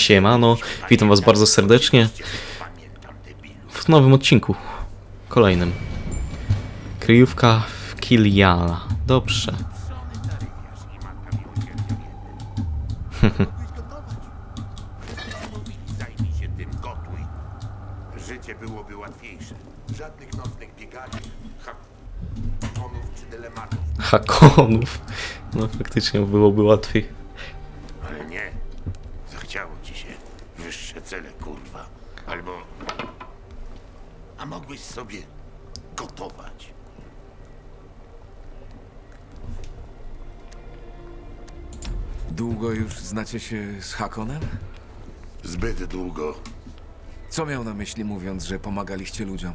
Siemano, witam was bardzo serdecznie w nowym odcinku, kolejnym. Kryjówka w Kiliana. Dobrze. Życie byłoby łatwiejsze. Żadnych nocnych hakonów czy dylematów. Hakonów. No faktycznie byłoby łatwiej. Albo... A mogłeś sobie gotować. Długo już znacie się z Hakonem? Zbyt długo. Co miał na myśli mówiąc, że pomagaliście ludziom?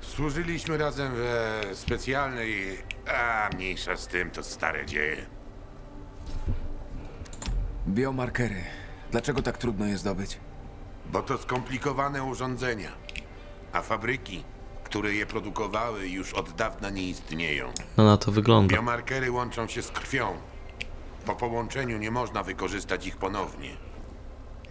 Służyliśmy razem we specjalnej... A, mniejsza z tym, to stare dzieje. Biomarkery. Dlaczego tak trudno je zdobyć? Bo to skomplikowane urządzenia. A fabryki, które je produkowały, już od dawna nie istnieją. No na to wygląda. Biomarkery łączą się z krwią. Po połączeniu nie można wykorzystać ich ponownie.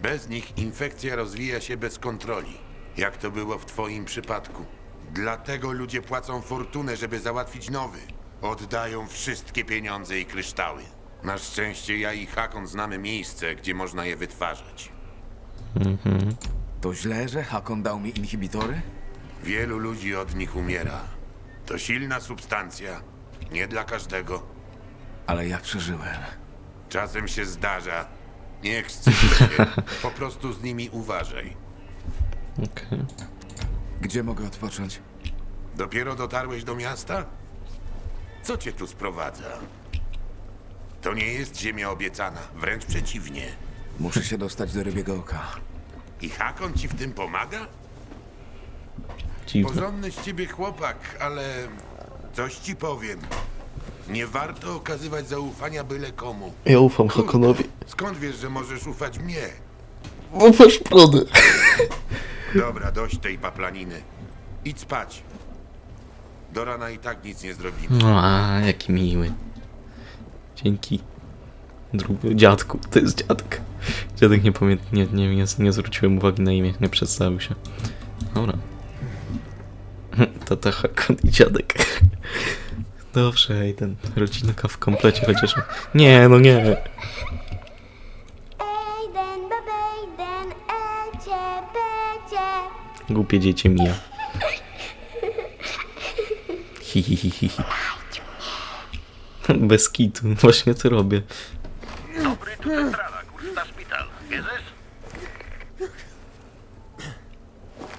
Bez nich infekcja rozwija się bez kontroli, jak to było w twoim przypadku. Dlatego ludzie płacą fortunę, żeby załatwić nowy. Oddają wszystkie pieniądze i kryształy. Na szczęście ja i Hakon znamy miejsce, gdzie można je wytwarzać. To źle, że Hakon dał mi inhibitory? Wielu ludzi od nich umiera. To silna substancja, nie dla każdego. Ale ja przeżyłem. Czasem się zdarza. Nie wstydź się. Po prostu z nimi uważaj. Okej. Gdzie mogę odpocząć? Dopiero dotarłeś do miasta? Co cię tu sprowadza? To nie jest ziemia obiecana, wręcz przeciwnie. Muszę się dostać do rybiego oka. I Hakon ci w tym pomaga? Dziwne. Porządny z ciebie chłopak, ale coś ci powiem. Nie warto okazywać zaufania byle komu. Ja ufam Hakonowi. Skąd wiesz, że możesz ufać mnie? Ufasz prody. Dobra, dość tej paplaniny. Idź spać. Do rana i tak nic nie zrobimy. No, a, jaki miły. Dzięki. Drugi, dziadku, to jest dziadek. Dziadek nie pamięta, nie, nie, nie, nie zwróciłem uwagi na imię, nie przedstawił się. Dobra. Tata Hakon i dziadek. Dobrze, ej, ten rodzinka w komplecie chociaż. Nie, no nie. Głupie dziecię mija. Hi, hi, hi, hi. Bez kitu, właśnie to robię. Tu centrala, kurwa, szpital. Wierzysz?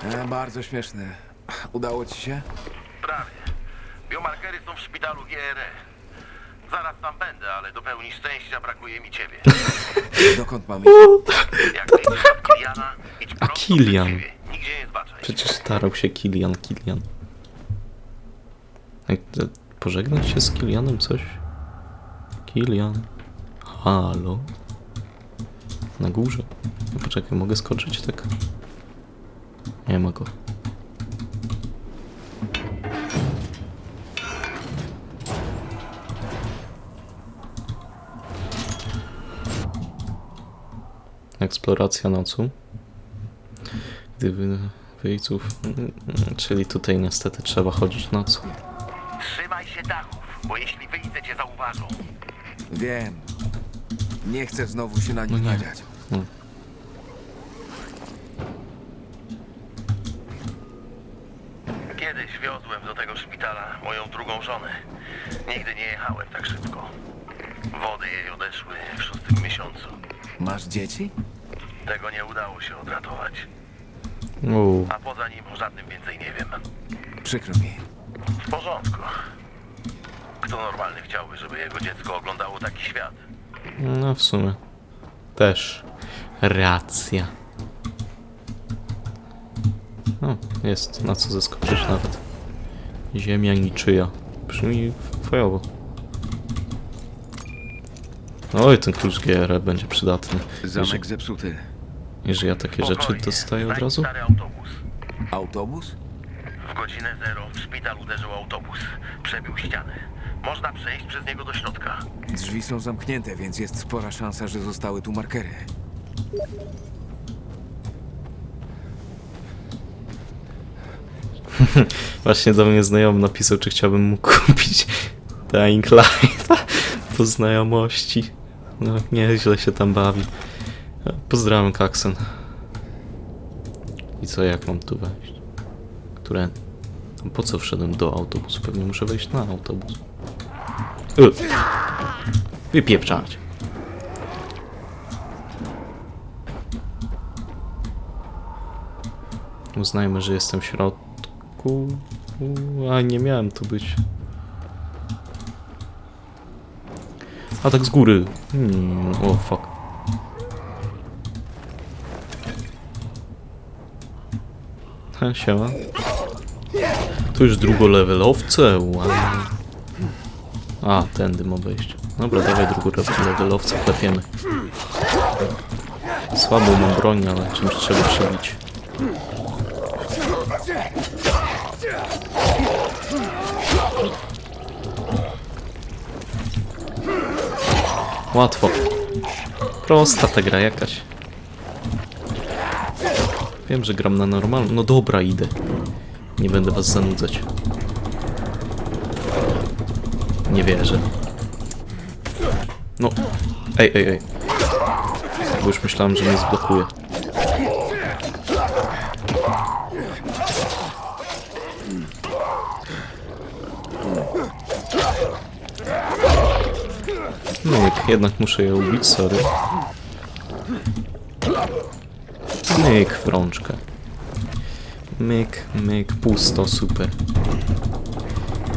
E, bardzo śmieszne. Udało ci się? Prawie. Biomarkery są w szpitalu GRE. Zaraz tam będę, ale do pełni szczęścia brakuje mi ciebie. Dokąd mam iść? Jak od Kiliana, idź prosto Kilian? przed siebie. Nigdzie nie zbaczaj. Przecież starał się Kilian, Kilian. Jak, Pożegnać się z Kilianem coś? Kilian. Halo? Na górze? No poczekaj, mogę skoczyć tak? Nie ma go. Eksploracja nocą. Gdyby wyjców. Czyli tutaj niestety trzeba chodzić nocą. Trzymaj się dachów, bo jeśli wyjdę, cię zauważą. Wiem. Nie chcę znowu się na nich No nie. nadziać. Kiedyś wiozłem do tego szpitala moją drugą żonę. Nigdy nie jechałem tak szybko. Wody jej odeszły w szóstym miesiącu. Masz dzieci? Tego nie udało się odratować. Uuu, A poza nim o żadnym więcej nie wiem. Przykro mi. W porządku. Kto normalny chciałby, żeby jego dziecko oglądało taki świat? No w sumie. Też. Racja. No, jest na co zeskoczyć nawet. Ziemia niczyja. Brzmi fajowo. Oj, ten klucz GR będzie przydatny. Jeżeli, Zamek zepsuty. jeżeli ja takie rzeczy dostaję od razu? stary autobus. Autobus? W godzinę zero w szpital uderzył autobus. Przebił ścianę. Można przejść przez niego do środka. Drzwi są zamknięte, więc jest spora szansa, że zostały tu markery. Właśnie do mnie znajomy napisał, czy chciałbym mu kupić Dying Light po znajomości. No, nieźle się tam bawi. Pozdrawiam, Kaksen. I co, jak mam tu wejść? Które... Po co wszedłem do autobusu? Pewnie muszę wejść na autobus. Y. Wypieprzać. Uznajmy, że jestem w środku. A nie miałem tu być. A tak z góry. Hmm, o fuck. Ha, siema. Tu już drugolevelowce, wow. A, tędy ma wejść. Dobra, dawaj drugolevelowce, klepiemy. Słabą mam broń, ale czymś trzeba przebić. Łatwo. Prosta ta gra jakaś. Wiem, że gram na normalną. No dobra, idę. Nie będę was zanudzać. Nie wierzę. No. Ej, ej, ej. Bo już myślałem, że mnie zblokuje. Myk, jednak muszę je ubić, sorry. Myk w rączkę. Myk, myk, pusto, super.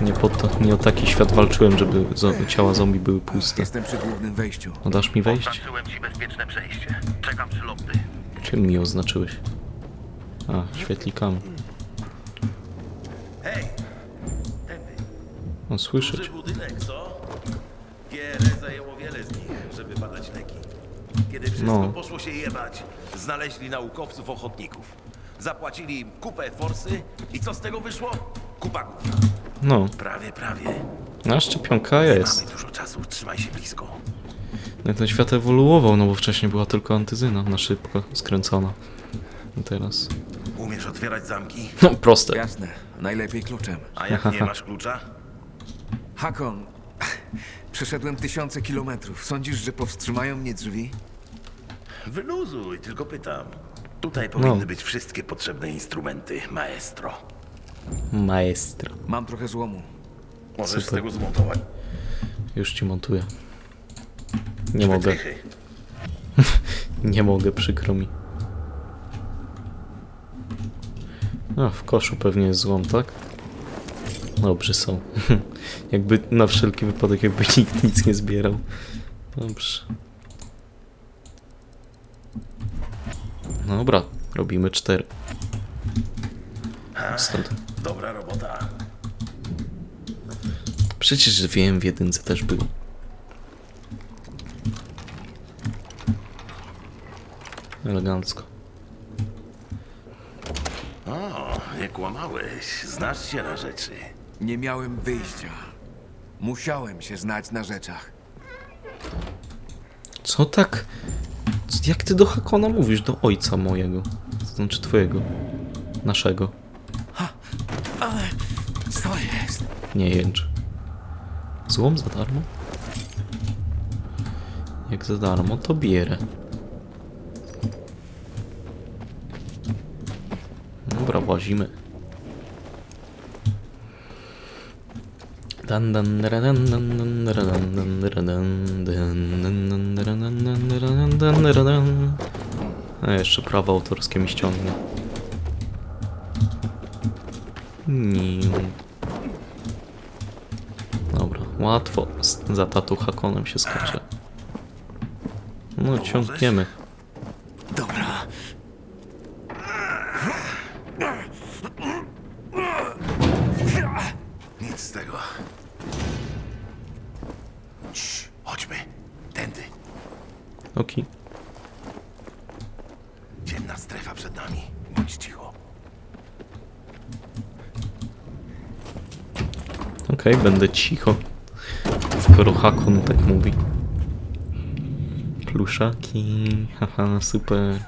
Nie, po to, nie o taki świat walczyłem, żeby zo- ciała zombie były puste. Jestem przy głównym wejściu. No dasz mi wejść? Oznaczyłem ci bezpieczne przejście. Czekam przy lobby. Czym mi oznaczyłeś? A, świetlikami. Hej, No słyszeć. duży budynek, co? GRE zajęło wiele z nich, żeby badać leki. Kiedy wszystko No. poszło się jebać, znaleźli naukowców ochotników. Zapłacili im kupę forsy i co z tego wyszło? Kupa gówna. No, Prawie, prawie. na szczepionka jest. Mamy dużo czasu, trzymaj się blisko. No i ten świat ewoluował, no bo wcześniej była tylko antyzyna, na szybko skręcona. A teraz... Umiesz otwierać zamki? No, proste. Jasne, najlepiej kluczem. A jak nie masz klucza? Hakon, przeszedłem tysiące kilometrów. Sądzisz, że powstrzymają mnie drzwi? Wyluzuj, tylko pytam. Tutaj powinny No. być wszystkie potrzebne instrumenty, maestro. Maestro. Mam trochę złomu. Możesz z Super. tego zmontować. Już ci montuję. Nie mogę. Nie mogę, przykro mi. A, w koszu pewnie jest złom, tak? Dobrze są. jakby na wszelki wypadek, jakby nikt nic nie zbierał. Dobrze. Dobra, robimy cztery. Stąd. Dobra robota. Przecież wiem, w jedynce też był. Elegancko. O, nie kłamałeś. Znasz się na rzeczy. Nie miałem wyjścia. Musiałem się znać na rzeczach. Co tak? Jak ty do Hakona mówisz? Do ojca mojego. Znaczy twojego. Naszego. Co jest? Nie jęcz. Złom za darmo? Jak za darmo, to bierę. Dobra, łazimy. Dan dan dan dan dan dan dan dan dan. A jeszcze prawa autorskie mi ściągnie. Niu. Łatwo. Za tatu Hakonem się skacze. No, ciągniemy. Dobra. Nic z tego. Cii, chodźmy. Tędy. Oki. Ciemna strefa przed nami. Bądź cicho. Okej, będę cicho. Skoro Hakon tak mówi. pluszaki, haha, super.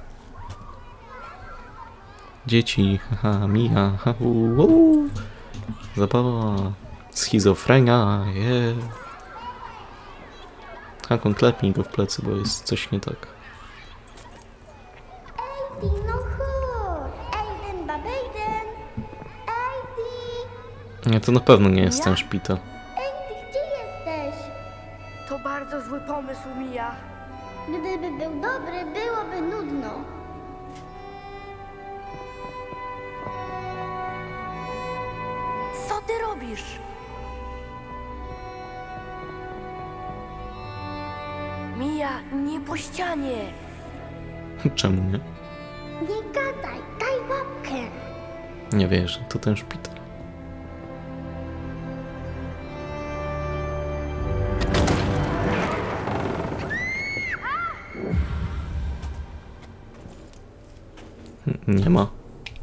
Dzieci, haha, mija, haha, wow. Zabawa, schizofrenia, je. Hakon klepnij go w plecy, bo jest coś nie tak. No. Nie, to na pewno nie jest ten szpital. Pomysł, Mija. Gdyby był dobry, byłoby nudno. Co ty robisz? Mija, nie po ścianie. Czemu nie? Nie gadaj, daj łapkę. Nie wierzę, to ten szpital. Nie ma,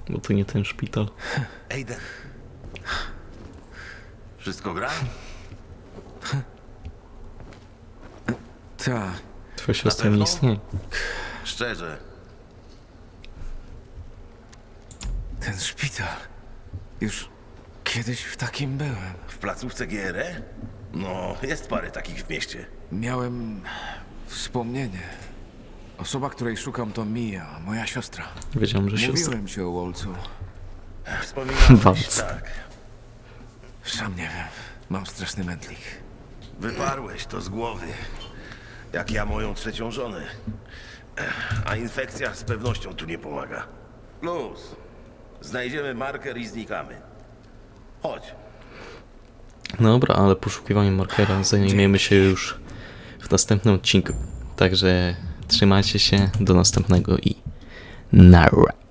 bo to nie ten szpital. Ejden. Wszystko gra? Ta, Twoja siostra nie pewno? istnieje. Szczerze. ten szpital. Już kiedyś w takim byłem. W placówce GRE? No, jest parę takich w mieście. Miałem wspomnienie. Osoba, której szukam, to Mia, moja siostra. Wiedziałem, że siostra. Mówiłem ci o Wolcu. Wspominałeś, Walc. tak. Sam nie wiem. Mam straszny mętlik. Wyparłeś to z głowy. Jak ja moją trzecią żonę. Ech, A infekcja z pewnością tu nie pomaga. Plus, znajdziemy marker i znikamy. Chodź. Dobra, ale poszukiwanie markera zajmiemy się już w następnym odcinku. Także trzymajcie się, do następnego i nara.